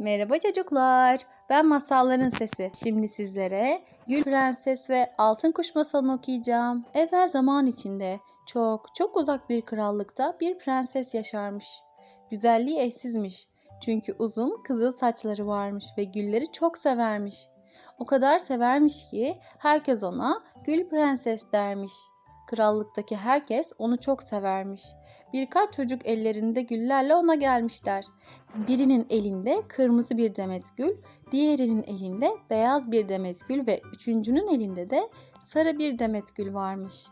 Merhaba çocuklar. Ben Masalların Sesi. Şimdi sizlere Gül Prenses ve Altın Kuş masalını okuyacağım. Evvel zaman içinde çok çok uzak bir krallıkta bir prenses yaşarmış. Güzelliği eşsizmiş. Çünkü uzun kızıl saçları varmış ve gülleri çok severmiş. O kadar severmiş ki herkes ona Gül Prenses dermiş. Krallıktaki herkes onu çok severmiş. Birkaç çocuk ellerinde güllerle ona gelmişler. Birinin elinde kırmızı bir demet gül, diğerinin elinde beyaz bir demet gül ve üçüncünün elinde de sarı bir demet gül varmış.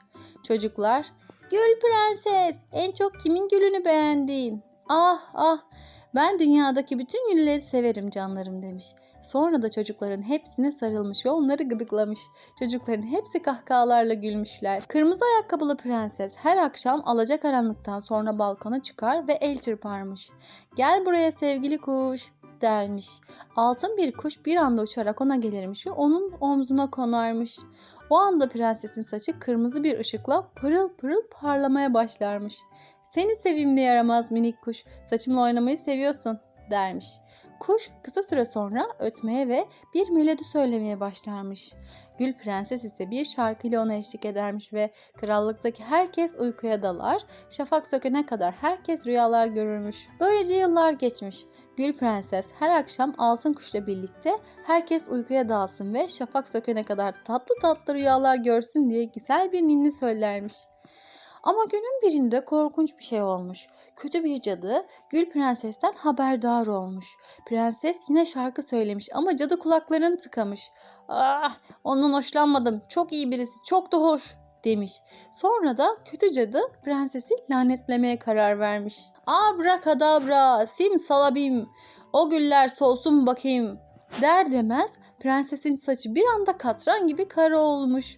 Çocuklar, "Gül prenses, en çok kimin gülünü beğendin?" "Ah, ah, ben dünyadaki bütün gülleri severim canlarım." demiş. Sonra da çocukların hepsine sarılmış ve onları gıdıklamış. Çocukların hepsi kahkahalarla gülmüşler. Kırmızı ayakkabılı prenses her akşam alacakaranlıktan sonra balkona çıkar ve el çırparmış. Gel buraya sevgili kuş dermiş. Altın bir kuş bir anda uçarak ona gelirmiş ve onun omzuna konarmış. O anda prensesin saçı kırmızı bir ışıkla pırıl pırıl parlamaya başlarmış. Seni sevimli yaramaz minik kuş, saçımla oynamayı seviyorsun dermiş. Kuş kısa süre sonra ötmeye ve bir melodi söylemeye başlarmış. Gül Prenses ise bir şarkıyla ona eşlik edermiş ve krallıktaki herkes uykuya dalar, şafak sökene kadar herkes rüyalar görürmüş. Böylece yıllar geçmiş. Gül Prenses her akşam Altın Kuş'la birlikte herkes uykuya dalsın ve şafak sökene kadar tatlı tatlı rüyalar görsün diye güzel bir ninni söylermiş. Ama günün birinde korkunç bir şey olmuş. Kötü bir cadı Gül Prenses'ten haberdar olmuş. Prenses yine şarkı söylemiş ama cadı kulaklarını tıkamış. Ah, ondan hoşlanmadım. Çok iyi birisi, çok da hoş demiş. Sonra da kötü cadı prensesi lanetlemeye karar vermiş. Abrakadabra, sim salabim, o güller solsun bakayım der demez prensesin saçı bir anda katran gibi kara olmuş.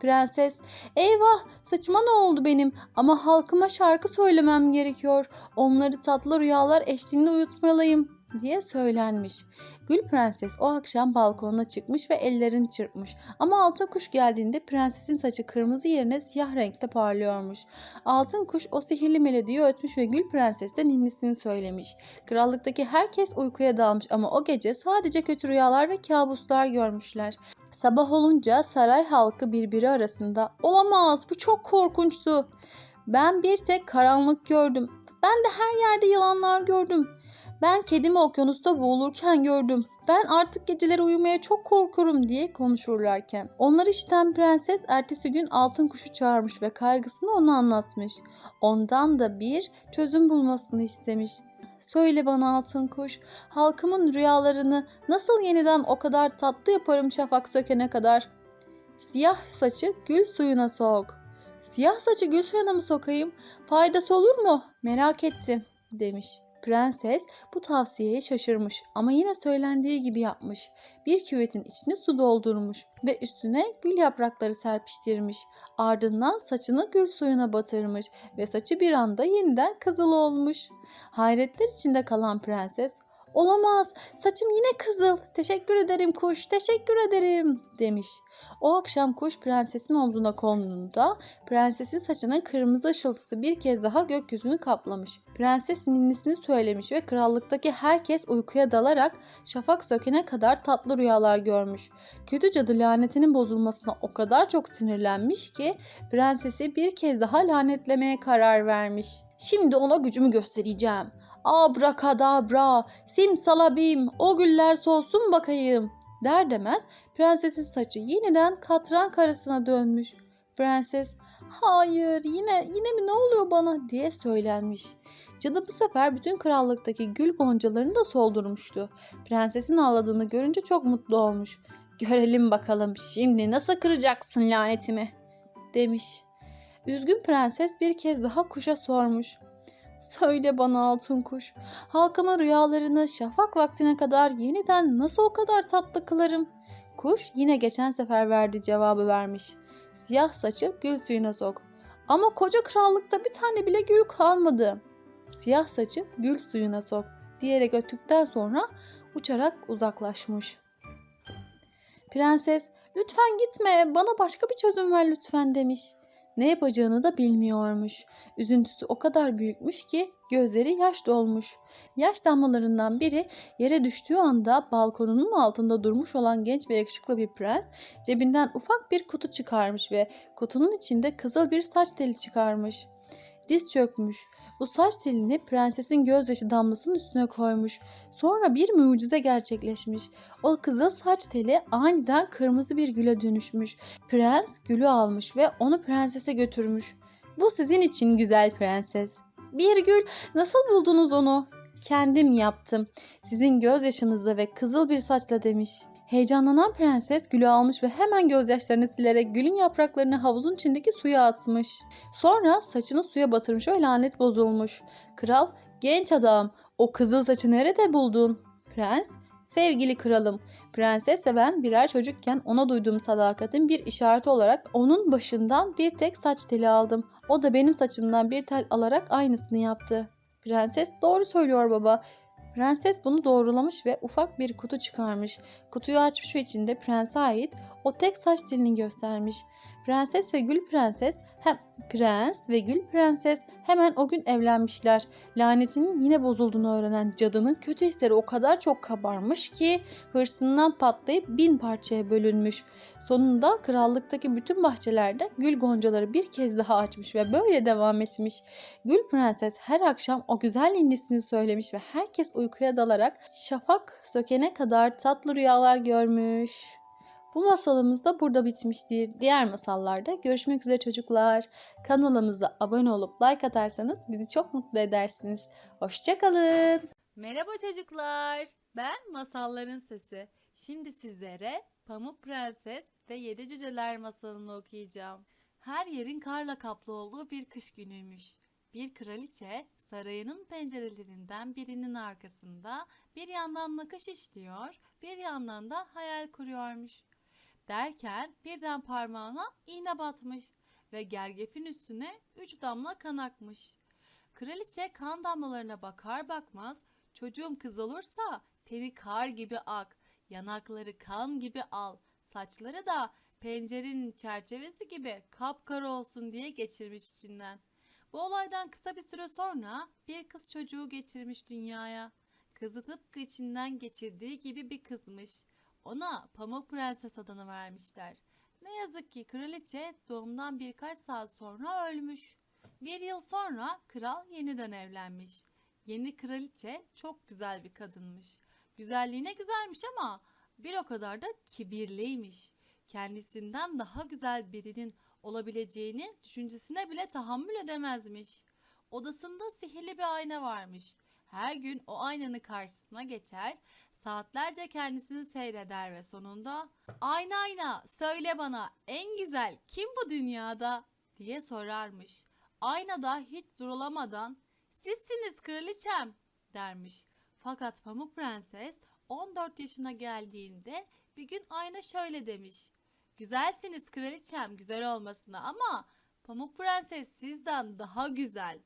Prenses, eyvah saçıma ne oldu benim ama halkıma şarkı söylemem gerekiyor. Onları tatlı rüyalar eşliğinde uyutmalıyım diye söylenmiş. Gül Prenses o akşam balkonuna çıkmış ve ellerini çırpmış. Ama Altın Kuş geldiğinde prensesin saçı kırmızı yerine siyah renkte parlıyormuş. Altın Kuş o sihirli melodiyi ötmüş ve Gül Prenses de ninnisini söylemiş. Krallıktaki herkes uykuya dalmış ama o gece sadece kötü rüyalar ve kabuslar görmüşler. Sabah olunca saray halkı birbiri arasında olamaz bu çok korkunçtu. Ben bir tek karanlık gördüm. Ben de her yerde yılanlar gördüm. Ben kedimi okyanusta boğulurken gördüm. Ben artık geceleri uyumaya çok korkuyorum diye konuşurlarken. Onları işiten prenses ertesi gün altın kuşu çağırmış ve kaygısını ona anlatmış. Ondan da bir çözüm bulmasını istemiş. Söyle bana altın kuş, halkımın rüyalarını nasıl yeniden o kadar tatlı yaparım şafak sökene kadar? Siyah saçı gül suyuna sok. Siyah saçı gül suyuna mı sokayım? Faydası olur mu? Merak ettim demiş. Prenses bu tavsiyeye şaşırmış ama yine söylendiği gibi yapmış. Bir küvetin içine su doldurmuş ve üstüne gül yaprakları serpiştirmiş. Ardından saçını gül suyuna batırmış ve saçı bir anda yeniden kızıl olmuş. Hayretler içinde kalan prenses Olamaz. Saçım yine kızıl. Teşekkür ederim kuş. Teşekkür ederim." demiş. O akşam kuş prensesin omzuna konduğunda prensesin saçının kırmızı ışıltısı bir kez daha gökyüzünü kaplamış. Prenses ninnisini söylemiş ve krallıktaki herkes uykuya dalarak şafak sökene kadar tatlı rüyalar görmüş. Kötü cadı lanetinin bozulmasına o kadar çok sinirlenmiş ki prensesi bir kez daha lanetlemeye karar vermiş. Şimdi ona gücümü göstereceğim. Abrakadabra, simsalabim, o güller solsun bakayım der demez prensesin saçı yeniden katran karısına dönmüş. Prenses hayır yine yine mi ne oluyor bana diye söylenmiş. Cadı bu sefer bütün krallıktaki gül goncalarını da soldurmuştu. Prensesin ağladığını görünce çok mutlu olmuş. Görelim bakalım şimdi nasıl kıracaksın lanetimi demiş. Üzgün prenses bir kez daha kuşa sormuş. Söyle bana altın kuş, halkımın rüyalarını şafak vaktine kadar yeniden nasıl o kadar tatlı kılarım? Kuş yine geçen sefer verdiği cevabı vermiş. Siyah saçı suyuna sok. Ama koca krallıkta bir tane bile gül kalmadı. Siyah saçı gül suyuna sok diyerek öttükten sonra uçarak uzaklaşmış. Prenses lütfen gitme bana başka bir çözüm ver lütfen demiş. Ne yapacağını da bilmiyormuş. Üzüntüsü o kadar büyükmüş ki gözleri yaş dolmuş. Yaş damlalarından biri yere düştüğü anda balkonunun altında durmuş olan genç ve yakışıklı bir prens cebinden ufak bir kutu çıkarmış ve kutunun içinde kızıl bir saç teli çıkarmış. Diz çökmüş. Bu saç telini prensesin gözyaşı damlasının üstüne koymuş. Sonra bir mucize gerçekleşmiş. O kızıl saç teli aniden kırmızı bir güle dönüşmüş. Prens gülü almış ve onu prensese götürmüş. Bu sizin için güzel prenses. Bir gül, nasıl buldunuz onu? Kendim yaptım. Sizin gözyaşınızla ve kızıl bir saçla demiş. Heyecanlanan prenses gülü almış ve hemen gözyaşlarını silerek gülün yapraklarını havuzun içindeki suya atmış. Sonra saçını suya batırmış ve lanet bozulmuş. Kral, genç adam, o kızıl saçı nerede buldun? Prens, sevgili kralım, prenses ve ben birer çocukken ona duyduğum sadakatin bir işareti olarak onun başından bir tek saç teli aldım. O da benim saçımdan bir tel alarak aynısını yaptı. Prenses, doğru söylüyor baba. Prenses bunu doğrulamış ve ufak bir kutu çıkarmış. Kutuyu açmış ve içinde prense ait o tek saç telini göstermiş. Prenses ve Gül Prenses hem Prens ve Gül Prenses hemen o gün evlenmişler. Lanetinin yine bozulduğunu öğrenen cadının kötü hisleri o kadar çok kabarmış ki hırsından patlayıp bin parçaya bölünmüş. Sonunda krallıktaki bütün bahçelerde gül goncaları bir kez daha açmış ve böyle devam etmiş. Gül Prenses her akşam o güzel ninnisini söylemiş ve herkes uykuya dalarak şafak sökene kadar tatlı rüyalar görmüş. Bu masalımız da burada bitmiştir. Diğer masallarda görüşmek üzere çocuklar. Kanalımıza abone olup like atarsanız bizi çok mutlu edersiniz. Hoşçakalın. Merhaba çocuklar. Ben Masalların Sesi. Şimdi sizlere Pamuk Prenses ve Yedi Cüceler masalını okuyacağım. Her yerin karla kaplı olduğu bir kış günüymüş. Bir kraliçe sarayının pencerelerinden birinin arkasında bir yandan nakış işliyor, bir yandan da hayal kuruyormuş. Derken birden parmağına iğne batmış ve gergefin üstüne üç damla kan akmış. Kraliçe kan damlalarına bakar bakmaz çocuğum kız olursa teni kar gibi ak, yanakları kan gibi al, saçları da pencerenin çerçevesi gibi kapkara olsun diye geçirmiş içinden. Bu olaydan kısa bir süre sonra bir kız çocuğu getirmiş dünyaya. Kızı tıpkı içinden geçirdiği gibi bir kızmış. Ona Pamuk Prenses adını vermişler. Ne yazık ki kraliçe doğumdan birkaç saat sonra ölmüş. Bir yıl sonra kral yeniden evlenmiş. Yeni kraliçe çok güzel bir kadınmış. Güzelliğine güzelmiş ama bir o kadar da kibirliymiş. Kendisinden daha güzel birinin olabileceğini düşüncesine bile tahammül edemezmiş. Odasında sihirli bir ayna varmış. Her gün o aynanın karşısına geçer, saatlerce kendisini seyreder ve sonunda "Ayna ayna, söyle bana en güzel kim bu dünyada?" diye sorarmış. Ayna da hiç durulamadan "Sizsiniz kraliçem." dermiş. Fakat Pamuk Prenses 14 yaşına geldiğinde bir gün ayna şöyle demiş. Güzelsiniz kraliçem güzel olmasına ama Pamuk Prenses sizden daha güzel.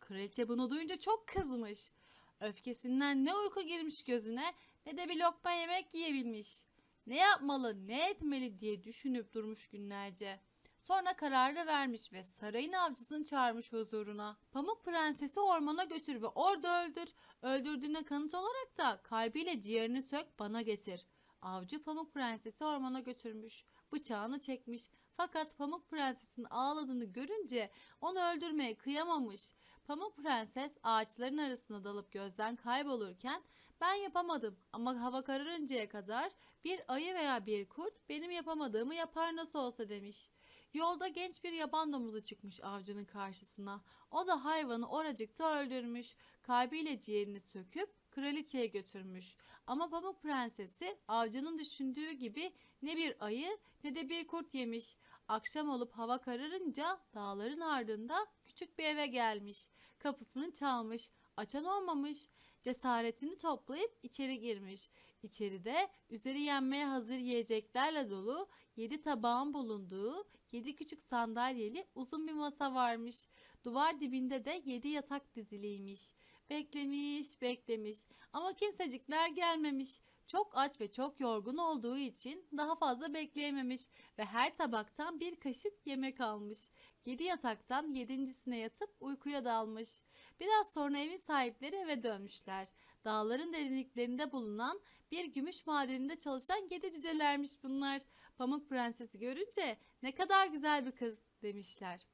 Kraliçe bunu duyunca çok kızmış. Öfkesinden ne uyku girmiş gözüne ne de bir lokma yemek yiyebilmiş. Ne yapmalı ne etmeli diye düşünüp durmuş günlerce. Sonra kararı vermiş ve sarayın avcısını çağırmış huzuruna. Pamuk Prensesi ormana götür ve orada öldür. Öldürdüğüne kanıt olarak da kalbiyle ciğerini sök bana getir. Avcı Pamuk Prensesi ormana götürmüş. Bıçağını çekmiş. Fakat Pamuk Prenses'in ağladığını görünce onu öldürmeye kıyamamış. Pamuk Prenses ağaçların arasına dalıp gözden kaybolurken ben yapamadım ama hava kararıncaya kadar bir ayı veya bir kurt benim yapamadığımı yapar nasıl olsa demiş. Yolda genç bir yaban domuzu çıkmış avcının karşısına. O da hayvanı oracıkta öldürmüş. Kalbiyle ciğerini söküp kraliçeye götürmüş. Ama Pamuk Prensesi avcının düşündüğü gibi ne bir ayı ne de bir kurt yemiş. Akşam olup hava kararınca dağların ardında küçük bir eve gelmiş. Kapısını çalmış. Açan olmamış. Cesaretini toplayıp içeri girmiş. İçeride üzeri yenmeye hazır yiyeceklerle dolu yedi tabağın bulunduğu yedi küçük sandalyeli uzun bir masa varmış. Duvar dibinde de yedi yatak diziliymiş. Beklemiş, beklemiş ama kimsecikler gelmemiş. Çok aç ve çok yorgun olduğu için daha fazla bekleyememiş ve her tabaktan bir kaşık yemek almış. Yedi yataktan yedincisine yatıp uykuya dalmış. Biraz sonra evin sahipleri eve dönmüşler. Dağların derinliklerinde bulunan bir gümüş madeninde çalışan yedi cücelermiş bunlar. Pamuk Prensesi görünce ne kadar güzel bir kız demişler.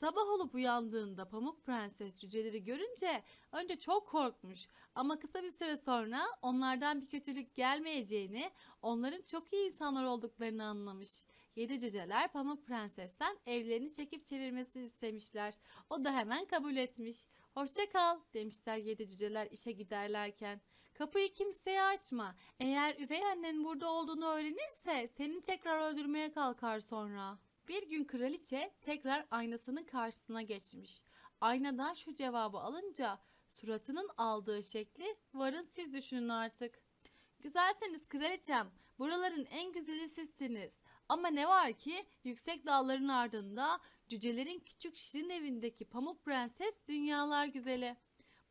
Sabah olup uyandığında Pamuk Prenses cüceleri görünce önce çok korkmuş ama kısa bir süre sonra onlardan bir kötülük gelmeyeceğini, onların çok iyi insanlar olduklarını anlamış. Yedi cüceler Pamuk Prenses'ten evlerini çekip çevirmesini istemişler. O da hemen kabul etmiş. Hoşça kal demişler yedi cüceler işe giderlerken. Kapıyı kimseye açma. Eğer üvey annen burada olduğunu öğrenirse seni tekrar öldürmeye kalkar sonra. Bir gün kraliçe tekrar aynasının karşısına geçmiş. Aynadan şu cevabı alınca suratının aldığı şekli varın siz düşünün artık. Güzelseniz kraliçem, buraların en güzeli sizsiniz. Ama ne var ki yüksek dağların ardında cücelerin küçük şirin evindeki pamuk prenses dünyalar güzeli.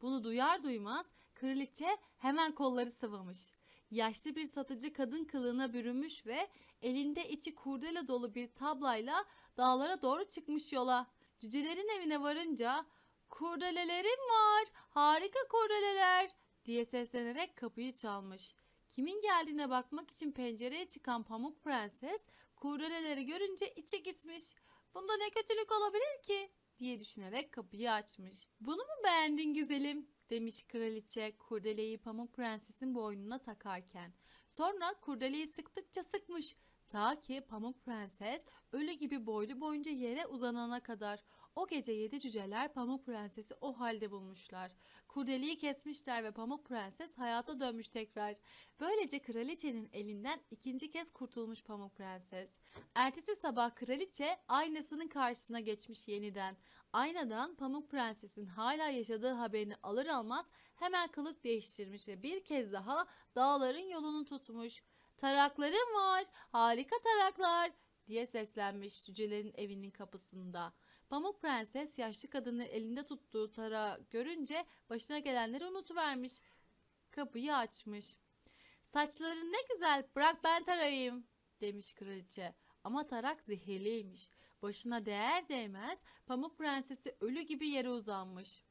Bunu duyar duymaz kraliçe hemen kolları sıvamış. Yaşlı bir satıcı kadın kılığına bürünmüş ve elinde içi kurdele dolu bir tablayla dağlara doğru çıkmış yola. Cücelerin evine varınca kurdelelerim var, harika kurdeleler diye seslenerek kapıyı çalmış. Kimin geldiğine bakmak için pencereye çıkan Pamuk Prenses kurdeleleri görünce içi gitmiş. Bunda ne kötülük olabilir ki diye düşünerek kapıyı açmış. Bunu mu beğendin güzelim demiş kraliçe kurdeleyi Pamuk Prenses'in boynuna takarken. Sonra kurdeleyi sıktıkça sıkmış. Ta ki Pamuk Prenses ölü gibi boylu boyunca yere uzanana kadar. O gece yedi cüceler Pamuk Prenses'i o halde bulmuşlar. Kurdeliyi kesmişler ve Pamuk Prenses hayata dönmüş tekrar. Böylece kraliçenin elinden ikinci kez kurtulmuş Pamuk Prenses. Ertesi sabah kraliçe aynasının karşısına geçmiş yeniden. Aynadan Pamuk Prenses'in hala yaşadığı haberini alır almaz hemen kılık değiştirmiş ve bir kez daha dağların yolunu tutmuş. Taraklarım var, harika taraklar diye seslenmiş cücelerin evinin kapısında. Pamuk Prenses yaşlı kadının elinde tuttuğu tarağı görünce başına gelenleri unutuvermiş. Kapıyı açmış. Saçların ne güzel bırak ben tarayayım demiş kraliçe. Ama tarak zehirliymiş. Başına değer değmez Pamuk Prensesi ölü gibi yere uzanmış.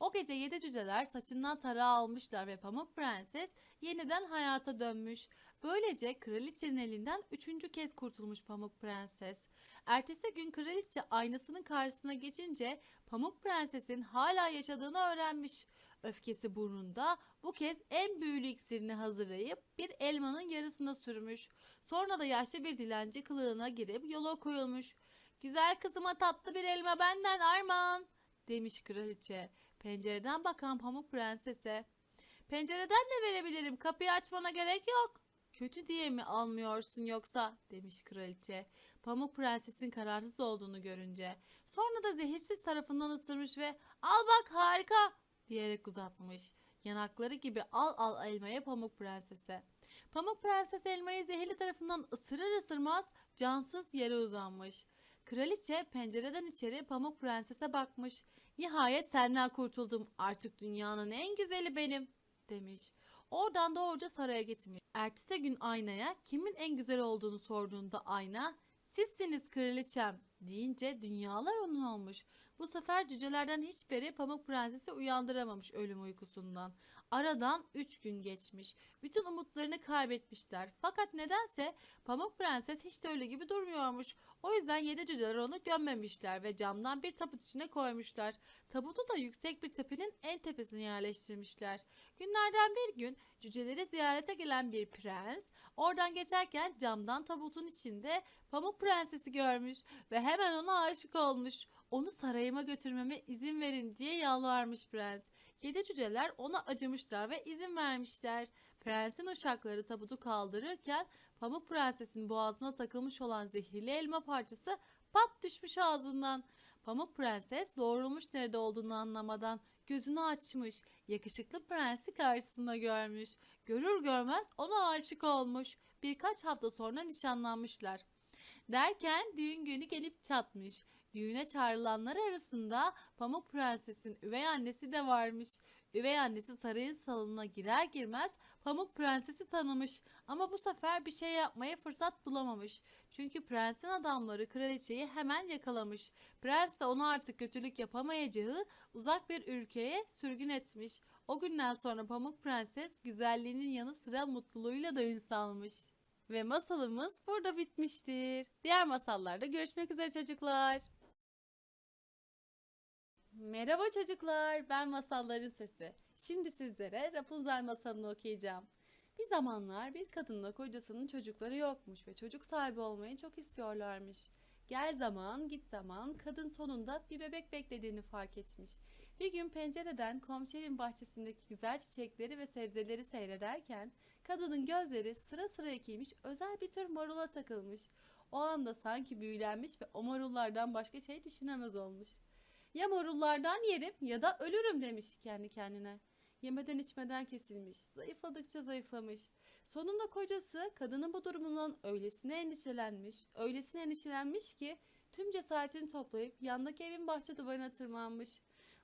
O gece yedi cüceler saçından tarağı almışlar ve Pamuk Prenses yeniden hayata dönmüş. Böylece kraliçenin elinden üçüncü kez kurtulmuş Pamuk Prenses. Ertesi gün kraliçe aynasının karşısına geçince Pamuk Prenses'in hala yaşadığını öğrenmiş. Öfkesi burnunda bu kez en büyülü iksirini hazırlayıp bir elmanın yarısına sürmüş. Sonra da yaşlı bir dilenci kılığına girip yola koyulmuş. Güzel kızıma tatlı bir elma benden armağan demiş kraliçe. Pencereden bakan Pamuk Prenses'e. Pencereden de verebilirim kapıyı açmana gerek yok. Kötü diye mi almıyorsun yoksa demiş kraliçe. Pamuk Prenses'in kararsız olduğunu görünce. Sonra da zehirsiz tarafından ısırmış ve al bak harika diyerek uzatmış. Yanakları gibi al al elmayı Pamuk Prenses'e. Pamuk Prenses elmayı zehirli tarafından ısırır ısırmaz cansız yere uzanmış. Kraliçe pencereden içeri Pamuk Prenses'e bakmış. Nihayet senden kurtuldum. Artık dünyanın en güzeli benim demiş. Oradan doğruca saraya gitmiş. Ertesi gün aynaya kimin en güzel olduğunu sorduğunda ayna sizsiniz kraliçem deyince dünyalar onun olmuş. Bu sefer cücelerden hiçbiri Pamuk Prenses'i uyandıramamış ölüm uykusundan. Aradan üç gün geçmiş. Bütün umutlarını kaybetmişler. Fakat nedense Pamuk Prenses hiç de öyle gibi durmuyormuş. O yüzden yedi cüceler onu gömmemişler ve camdan bir tabut içine koymuşlar. Tabutu da yüksek bir tepenin en tepesine yerleştirmişler. Günlerden bir gün cüceleri ziyarete gelen bir prens oradan geçerken camdan tabutun içinde Pamuk Prenses'i görmüş ve hemen ona aşık olmuş. Onu sarayıma götürmeme izin verin diye yalvarmış prens. Yedi cüceler ona acımışlar ve izin vermişler. Prensin uşakları tabutu kaldırırken Pamuk Prenses'in boğazına takılmış olan zehirli elma parçası pat düşmüş ağzından. Pamuk Prenses doğrulmuş nerede olduğunu anlamadan gözünü açmış. Yakışıklı prensi karşısında görmüş. Görür görmez ona aşık olmuş. Birkaç hafta sonra nişanlanmışlar. Derken düğün günü gelip çatmış. Düğüne çağrılanlar arasında Pamuk Prenses'in üvey annesi de varmış. Üvey annesi sarayın salonuna girer girmez Pamuk Prenses'i tanımış ama bu sefer bir şey yapmaya fırsat bulamamış. Çünkü prensin adamları kraliçeyi hemen yakalamış. Prens de onu artık kötülük yapamayacağı uzak bir ülkeye sürgün etmiş. O günden sonra Pamuk Prenses güzelliğinin yanı sıra mutluluğuyla da ün salmış. Ve masalımız burada bitmiştir. Diğer masallarda görüşmek üzere çocuklar. Merhaba çocuklar, ben Masalların Sesi. Şimdi sizlere Rapunzel masalını okuyacağım. Bir zamanlar bir kadınla kocasının çocukları yokmuş ve çocuk sahibi olmayı çok istiyorlarmış. Gel zaman, git zaman, kadın sonunda bir bebek beklediğini fark etmiş. Bir gün pencereden komşu evin bahçesindeki güzel çiçekleri ve sebzeleri seyrederken kadının gözleri sıra sıra ekilmiş özel bir tür marula takılmış. O anda sanki büyülenmiş ve o marullardan başka şey düşünemez olmuş. Ya marullardan yerim ya da ölürüm demiş kendi kendine. Yemeden içmeden kesilmiş, zayıfladıkça zayıflamış. Sonunda kocası kadının bu durumundan öylesine endişelenmiş, öylesine endişelenmiş ki tüm cesaretini toplayıp yandaki evin bahçe duvarına tırmanmış.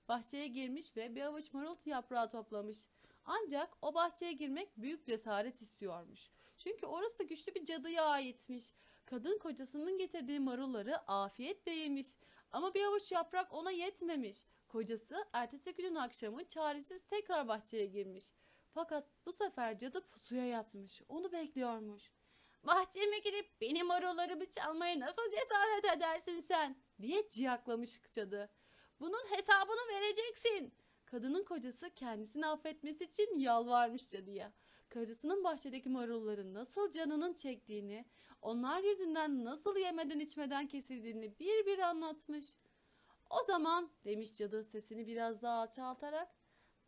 Bahçeye girmiş ve bir avuç marul yaprağı toplamış. Ancak o bahçeye girmek büyük cesaret istiyormuş. Çünkü orası güçlü bir cadıya aitmiş. Kadın kocasının getirdiği marulları afiyetle yemiş. Ama bir avuç yaprak ona yetmemiş. Kocası ertesi günün akşamı çaresiz tekrar bahçeye girmiş. Fakat bu sefer cadı pusuya yatmış. Onu bekliyormuş. Bahçeme girip benim marullarımı çalmaya nasıl cesaret edersin sen? diye ciyaklamış cadı. Bunun hesabını vereceksin. Kadının kocası kendisini affetmesi için yalvarmış cadıya. Karısının bahçedeki marulların nasıl canının çektiğini, onlar yüzünden nasıl yemeden içmeden kesildiğini bir bir anlatmış. O zaman demiş cadı sesini biraz daha alçaltarak.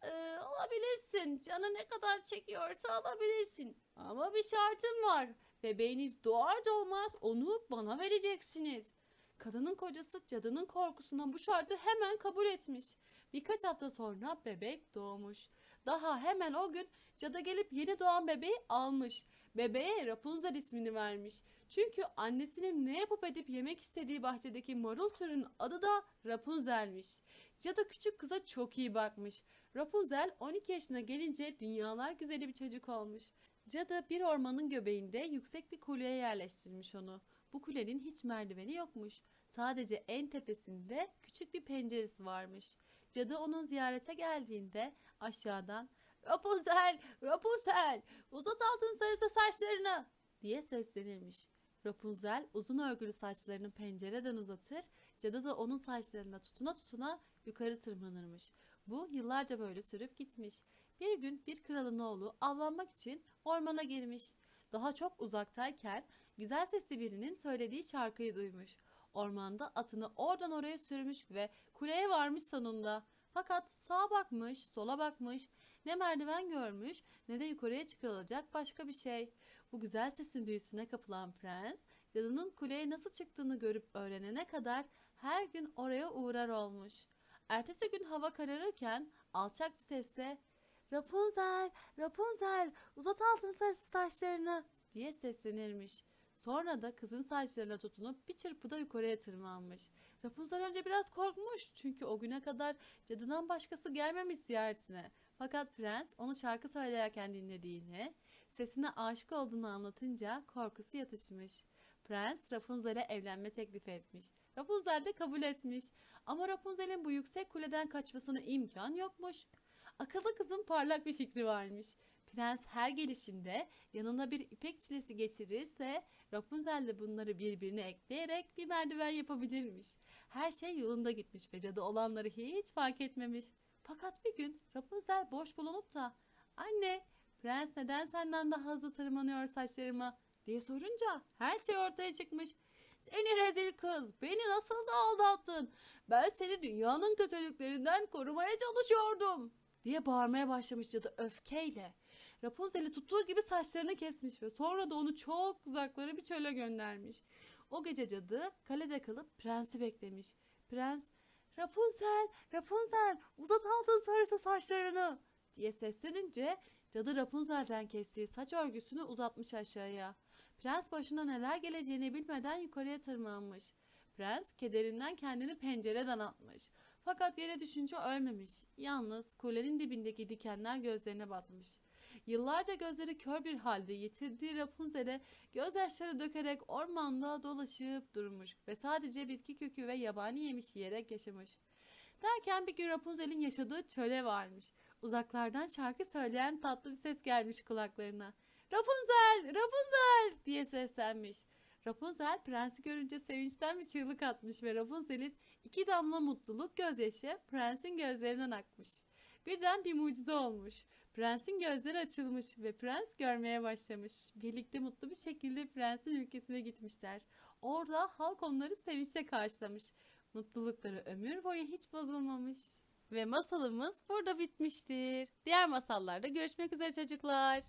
"Ee, alabilirsin. Canı ne kadar çekiyorsa alabilirsin. Ama bir şartım var. Bebeğiniz doğar doğmaz onu bana vereceksiniz. Kadının kocası cadının korkusundan bu şartı hemen kabul etmiş. Birkaç hafta sonra bebek doğmuş. Daha hemen o gün cadı gelip yeni doğan bebeği almış. Bebeğe Rapunzel ismini vermiş. Çünkü annesinin ne yapıp edip yemek istediği bahçedeki marul türünün adı da Rapunzel'miş. Cadı küçük kıza çok iyi bakmış. Rapunzel 12 yaşına gelince dünyalar güzeli bir çocuk olmuş. Cadı bir ormanın göbeğinde yüksek bir kuleye yerleştirmiş onu. Bu kulenin hiç merdiveni yokmuş. Sadece en tepesinde küçük bir penceresi varmış. Cadı onu ziyarete geldiğinde aşağıdan Rapunzel, Rapunzel, uzat altın sarısı saçlarını diye seslenirmiş. Rapunzel uzun örgülü saçlarını pencereden uzatır, cadı da onun saçlarına tutuna tutuna yukarı tırmanırmış. Bu yıllarca böyle sürüp gitmiş. Bir gün bir kralın oğlu avlanmak için ormana girmiş. Daha çok uzaktayken güzel sesli birinin söylediği şarkıyı duymuş. Ormanda atını oradan oraya sürmüş ve kuleye varmış sonunda. Fakat sağa bakmış, sola bakmış, ne merdiven görmüş ne de yukarıya çıkarılacak başka bir şey. Bu güzel sesin büyüsüne kapılan prens, cadının kuleye nasıl çıktığını görüp öğrenene kadar her gün oraya uğrar olmuş. Ertesi gün hava kararırken alçak bir sesle Rapunzel, Rapunzel uzat altın sarısı saçlarını diye seslenirmiş. Sonra da kızın saçlarına tutunup bir çırpıda yukarıya tırmanmış. Rapunzel önce biraz korkmuş çünkü o güne kadar cadıdan başkası gelmemiş ziyaretine. Fakat prens onu şarkı söylerken dinlediğini, sesine aşık olduğunu anlatınca korkusu yatışmış. Prens Rapunzel'e evlenme teklif etmiş. Rapunzel de kabul etmiş. Ama Rapunzel'in bu yüksek kuleden kaçmasına imkan yokmuş. Akıllı kızın parlak bir fikri varmış. Prens her gelişinde yanına bir ipek çilesi getirirse Rapunzel de bunları birbirine ekleyerek bir merdiven yapabilirmiş. Her şey yolunda gitmiş ve cadı olanları hiç fark etmemiş. Fakat bir gün Rapunzel boş bulunup da anne prens neden senden daha hızlı tırmanıyor saçlarıma diye sorunca her şey ortaya çıkmış. Seni rezil kız beni nasıl da aldattın ben seni dünyanın kötülüklerinden korumaya çalışıyordum diye bağırmaya başlamış cadı öfkeyle. Rapunzel'i tuttuğu gibi saçlarını kesmiş ve sonra da onu çok uzaklara bir çöle göndermiş. O gece cadı kalede kalıp prensi beklemiş. Prens Rapunzel, Rapunzel uzat altın sarısı saçlarını diye seslenince cadı Rapunzel'den kestiği saç örgüsünü uzatmış aşağıya. Prens başına neler geleceğini bilmeden yukarıya tırmanmış. Prens kederinden kendini pencereden atmış. Fakat yere düşünce ölmemiş. Yalnız kulenin dibindeki dikenler gözlerine batmış. Yıllarca gözleri kör bir halde yitirdiği Rapunzel'e gözyaşları dökerek ormanda dolaşıp durmuş ve sadece bitki kökü ve yabani yemiş yiyerek yaşamış. Derken bir gün Rapunzel'in yaşadığı çöle varmış. Uzaklardan şarkı söyleyen tatlı bir ses gelmiş kulaklarına. Rapunzel, Rapunzel diye seslenmiş. Rapunzel prensi görünce sevinçten bir çığlık atmış ve Rapunzel'in iki damla mutluluk gözyaşı prensin gözlerinden akmış. Birden bir mucize olmuş. Prensin gözleri açılmış ve prens görmeye başlamış. Birlikte mutlu bir şekilde prensin ülkesine gitmişler. Orada halk onları sevinçle karşılamış. Mutlulukları ömür boyu hiç bozulmamış. Ve masalımız burada bitmiştir. Diğer masallarda görüşmek üzere çocuklar.